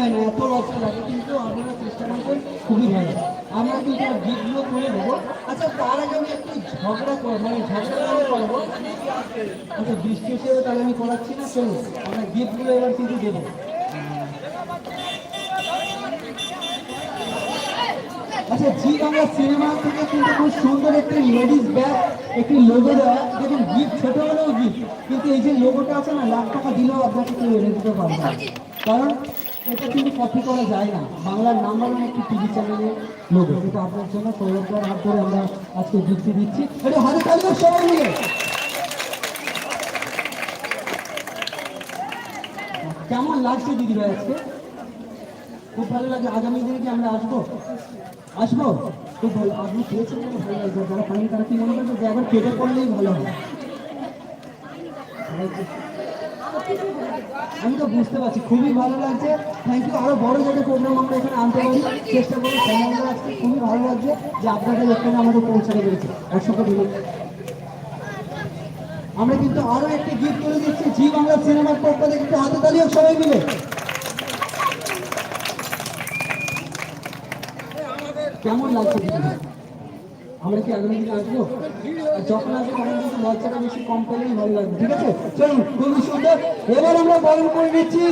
হয় না এত লজ্জা লাগে, কিন্তু আপনারা চেষ্টা করবেন, খুবই ভালো। আমরা কিন্তু গিফটগুলো করে দেবো আচ্ছা তার আগে আমি একটু ঝগড়া করব মানে ঝগড়া করব আচ্ছা বৃষ্টি হিসেবে তাহলে আমি করাচ্ছি না, চলুন। আমরা গিফটগুলো এবার কিন্তু দেবো। আচ্ছা জি বাংলা সিনেমা থেকে কিন্তু খুব সুন্দর একটি লেডিস ব্যাগ, একটি লোগো দেওয়া। দেখুন গিফট ছোট হলেও গিফট কিন্তু এই যে লোগোটা আছে না, লাখ টাকা দিলেও আপনাকে কেউ এনে দিতে পারবে কারণ এটা কিন্তু কপি করা যায় না। বাংলার নাম্বার একটি টিভি চ্যানেলের লোগো এটা আপনার জন্য সৌরভদার হাত ধরে আমরা আজকে যুক্তি দিচ্ছি। এটা সবাই কেমন লাগছে দিদি ভাই আজকে? খুব ভালো লাগে আগামী দিনে কি আমরা আসব? আসব? খুব ভালো। আপনি খেয়েছেন ভালো লাগবে যারা খান তারা কি মনে করবে যে একবার কেটে পড়লেই ভালো হয়? আমি তো বুঝতে পারছি, খুবই ভালো লাগছে। থ্যাংক ইউ আরও বড় যাতে প্রোগ্রাম আমরা এখানে আনতে পারি চেষ্টা করি খুবই ভালো লাগছে যে আপনাদের এখানে আমাদের পৌঁছাতে পেরেছে। অসংখ্য ধন্যবাদ। আমরা কিন্তু আরও একটি গিফট করে দিচ্ছি, জি বাংলা সিনেমার পক্ষ থেকে একটু হাতে তালিও সবাই মিলে। কেমন লাগছে আমরা কি আগামী দিনে আসব? যখন আসব, তখন কিন্তু লজ্জাটা বেশি কম পেলেই ভালো লাগবে, ঠিক আছে? চলুন খুবই সুন্দর এবার আমরা বরণ করে নিচ্ছি।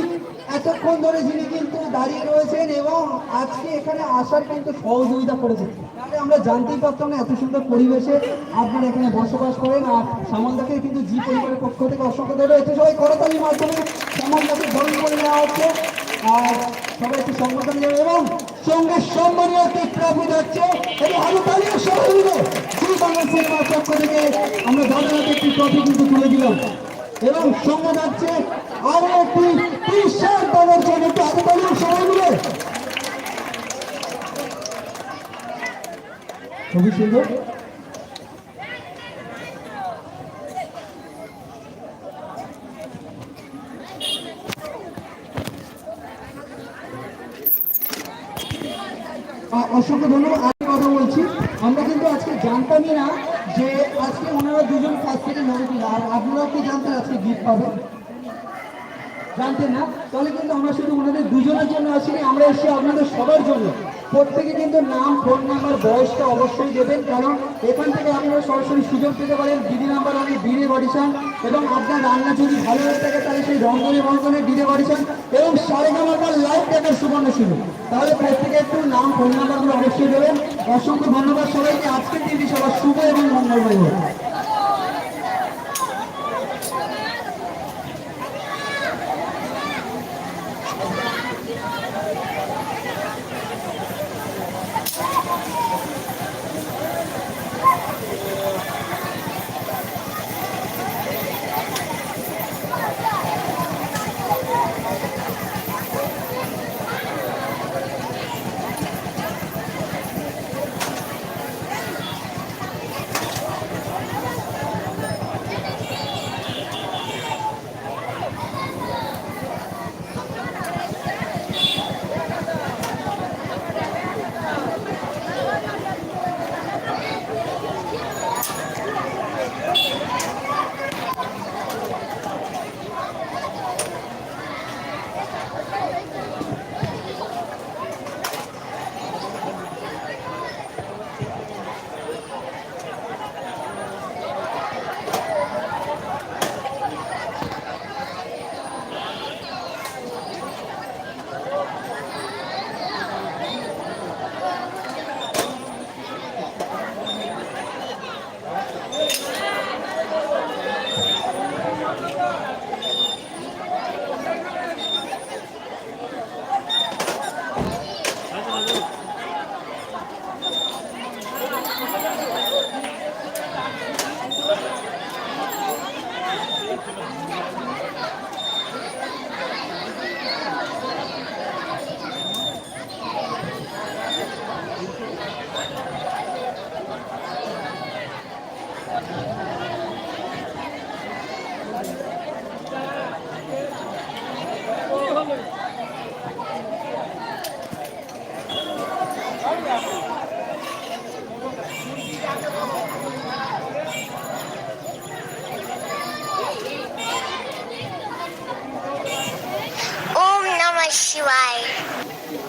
এতক্ষণ ধরে যিনি কিন্তু দাঁড়িয়ে রয়েছেন এবং আজকে এখানে আসার কিন্তু সহযোগিতা করেছেন। তাহলে আমরা জানতেই পারতাম না এত সুন্দর পরিবেশে আপনারা এখানে বসবাস করেন। আর সামন্দাকে কিন্তু জি পরিবারের পক্ষ থেকে অসংখ্য ধরে এতে সবাই করতালির মাধ্যমে সামন্দাকে বরণ করে নেওয়া হচ্ছে। আর সবাই একটু সংগঠন দেবে এবং সঙ্গে সম্মানীয় ট্রফি যাচ্ছে এবং আলু তালিয়া সবাই মিলে জি বাংলা সিনেমার পক্ষ থেকে আমরা হাতে একটি ট্রফি কিন্তু তুলে দিলাম। এবং সঙ্গে যাচ্ছে আরও একটি টি শার্ট দেওয়ার জন্য একটু আলু তালিয়া সবাই মিলে। খুবই সুন্দর। অসংখ্য ধন্যবাদ। আমি কথা বলছি, আমরা কিন্তু আজকে জানতামই না যে আজকে ওনারা দুজন কাছ থেকে নেগেটিভ আর আপনারাও কি জানতেন আজকে গিফট পাবেন? জানতেন না? তাহলে কিন্তু আমরা শুধু ওনাদের দুজনের জন্য আসিনি, আমরা এসেছি আপনাদের সবার জন্য। প্রত্যেকে কিন্তু নাম ফোন নাম্বার বয়সটা অবশ্যই দেবেন, কারণ এখান থেকে আপনারা সরাসরি সুযোগ পেতে পারেন। দিদি নাম্বার অনেক বিড়ে অডিশন এবং আপনার রান্না যদি ভালো হয়ে থাকে, তাহলে সেই রঙ্গনে রঙ্গনে বিড়ে অডিশন এবং সারেগামাটার লাইভ দেখার সুবর্ণ সুযোগ। তাহলে প্রত্যেকে একটু নাম ফোন নাম্বারগুলো অবশ্যই দেবেন। অসংখ্য ধন্যবাদ সবাইকে। আজকের দিনটি সবার শুভ এবং মঙ্গলময় হোক। my shoe like.